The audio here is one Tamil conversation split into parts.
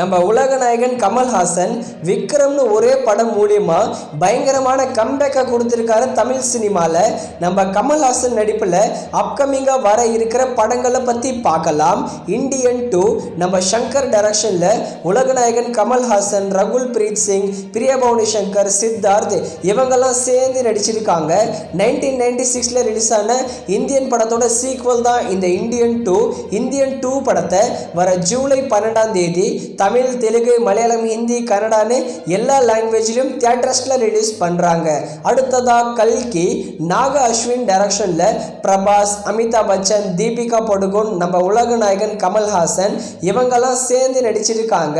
நம்ம உலக நாயகன் கமல்ஹாசன் விக்ரம்னு ஒரே படம் மூலியமா பயங்கரமான கம்பேக்கை கொடுத்துருக்காரு தமிழ் சினிமாவில் நம்ம கமல்ஹாசன் நடிப்பில் அப்கமிங்காக வர இருக்கிற படங்களை பற்றி பார்க்கலாம். இந்தியன் டூ நம்ம சங்கர் டைரக்ஷனில் உலக நாயகன் கமல்ஹாசன் ரகுல் பிரீத் சிங் பிரியபவனி சங்கர் சித்தார்த் இவங்கெல்லாம் சேர்ந்து நடிச்சிருக்காங்க. நைன்டீன் நைன்டி சிக்ஸில் ரிலீஸ் ஆன இந்தியன் படத்தோட சீக்வல் தான் இந்த இந்தியன் டூ இந்தியன் டூ படத்தை வர ஜூலை பன்னெண்டாம் தேதி தமிழ் தெலுங்கு மலையாளம் ஹிந்தி கன்னடான்னு எல்லா லாங்குவேஜ்லையும் தியேட்டர்ஸில் ரிலீஸ் பண்ணுறாங்க அடுத்ததாக கல்கி நாக அஸ்வின் டைரக்ஷனில் பிரபாஸ் அமிதாப் பச்சன் தீபிகா படுகோன் நம்ம உலக நாயகன் கமல்ஹாசன் இவங்கெல்லாம் சேர்ந்து நடிச்சிருக்காங்க.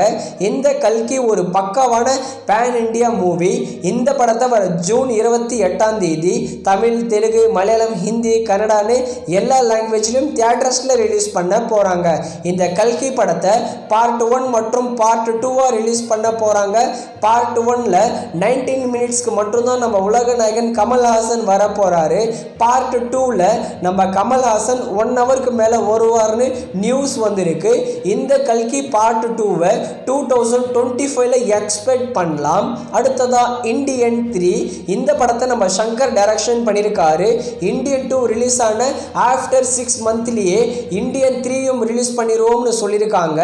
இந்த கல்கி ஒரு பக்காவான பேன் இண்டியா மூவி இந்த படத்தை வர ஜூன் இருபத்தி எட்டாம் தேதி தமிழ் தெலுங்கு மலையாளம் ஹிந்தி கன்னடான்னு எல்லா லாங்குவேஜ்லையும் தியேட்டர்ஸில் ரிலீஸ் பண்ண போகிறாங்க இந்த கல்கி படத்தை பார்ட் ஒன் மற்றும் மற்றும் பார்ட் டூவாக ரிலீஸ் பண்ண போகிறாங்க பார்ட் ஒனில் நைன்டீன் மினிட்ஸ்க்கு மட்டும்தான் நம்ம உலக நாயகன் கமல்ஹாசன் வர போகிறாரு பார்ட் டூவில் நம்ம கமல்ஹாசன் ஒன் ஹவருக்கு மேலே வருவார்னு நியூஸ் வந்திருக்கு. இந்த கல்கி பார்ட் டூவை டூ தௌசண்ட் டுவெண்ட்டி ஃபைவ்ல எக்ஸ்பெக்ட் பண்ணலாம். அடுத்ததாக இண்டியன் த்ரீ இந்த படத்தை நம்ம சங்கர் டைரக்ஷன் பண்ணியிருக்காரு இந்தியன் டூ ரிலீஸ் ஆன ஆஃப்டர் சிக்ஸ் மந்த்லேயே இண்டியன் த்ரீயும் ரிலீஸ் பண்ணிடுவோம்னு சொல்லியிருக்காங்க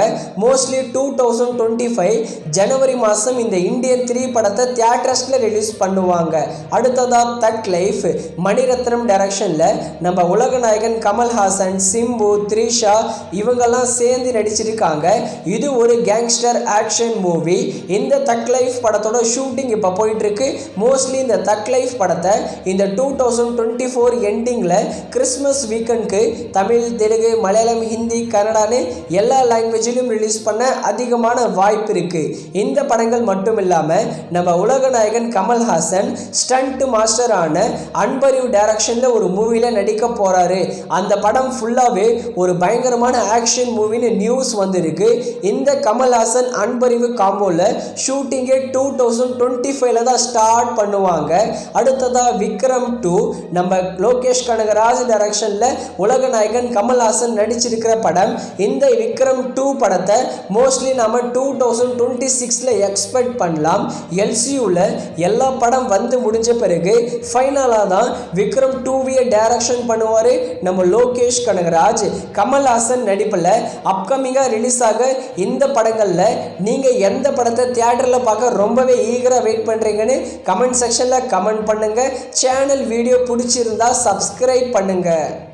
mostly two thousand twenty five ஜனவரி மாதம் இந்த இந்திய த்ரீ படத்தை தியேட்டர்ஸில் ரிலீஸ் பண்ணுவாங்க. அடுத்ததா தட் லைஃப் மணிரத்னம் டைரக்ஷனில் நம்ம உலக நாயகன் கமல்ஹாசன் சிம்பு த்ரிஷா இவங்கெல்லாம் சேர்ந்து நடிச்சிருக்காங்க. இது ஒரு கேங்ஸ்டர் ஆக்ஷன் மூவி இந்த தக் லைஃப் படத்தோட ஷூட்டிங் இப்போ போயிட்டுருக்கு. மோஸ்ட்லி இந்த தக் லைஃப் படத்தை இந்த டூ தௌசண்ட் டுவெண்ட்டி ஃபோர் எண்டிங்கில் கிறிஸ்மஸ் வீக்கெண்ட்க்கு தமிழ் தெலுங்கு மலையாளம் ஹிந்தி கன்னடான்னு எல்லா லாங்குவேஜிலும் ரிலீஸ் பண்ண அதிக அதிகமான வாய்ப்பு இருக்குது இந்த படங்கள் மட்டும் இல்லாமல் நம்ம உலக நாயகன் கமல்ஹாசன் ஸ்டண்ட் மாஸ்டரான அன்பரிவ் டைரக்ஷனில் ஒரு மூவியில் நடிக்க போகிறாரு அந்த படம் ஃபுல்லாகவே ஒரு பயங்கரமான ஆக்ஷன் மூவின்னு நியூஸ் வந்திருக்கு. இந்த கமல்ஹாசன் அன்பரிவு காம்போவில் ஷூட்டிங்கே டூ தௌசண்ட் டுவெண்ட்டி ஃபைவ்ல தான் ஸ்டார்ட் பண்ணுவாங்க. அடுத்ததாக விக்ரம் டூ நம்ம லோகேஷ் கனகராஜ் டைரக்ஷனில் உலக நாயகன் கமல்ஹாசன் நடிச்சிருக்கிற படம். இந்த விக்ரம் டூ படத்தை மோஸ்ட்லி நம்ம டூ தௌசண்ட் டுவெண்ட்டி சிக்ஸில் எக்ஸ்பெக்ட் பண்ணலாம். எல்சியூவில் எல்லா படம் வந்து முடிஞ்ச பிறகு ஃபைனலாக தான் விக்ரம் டூவியை டைரக்ஷன் பண்ணுவார். நம்ம லோகேஷ் கனகராஜ் கமல்ஹாசன் நடிப்பில் அப்கமிங்காக ரிலீஸ் ஆக இந்த படங்களில் நீங்கள் எந்த படத்தை தியேட்டரில் பார்க்க ரொம்பவே ஈகராக வெயிட் பண்ணுறீங்கன்னு கமெண்ட் செக்ஷனில் கமெண்ட் பண்ணுங்கள் சேனல் வீடியோ பிடிச்சிருந்தா சப்ஸ்கிரைப் பண்ணுங்கள்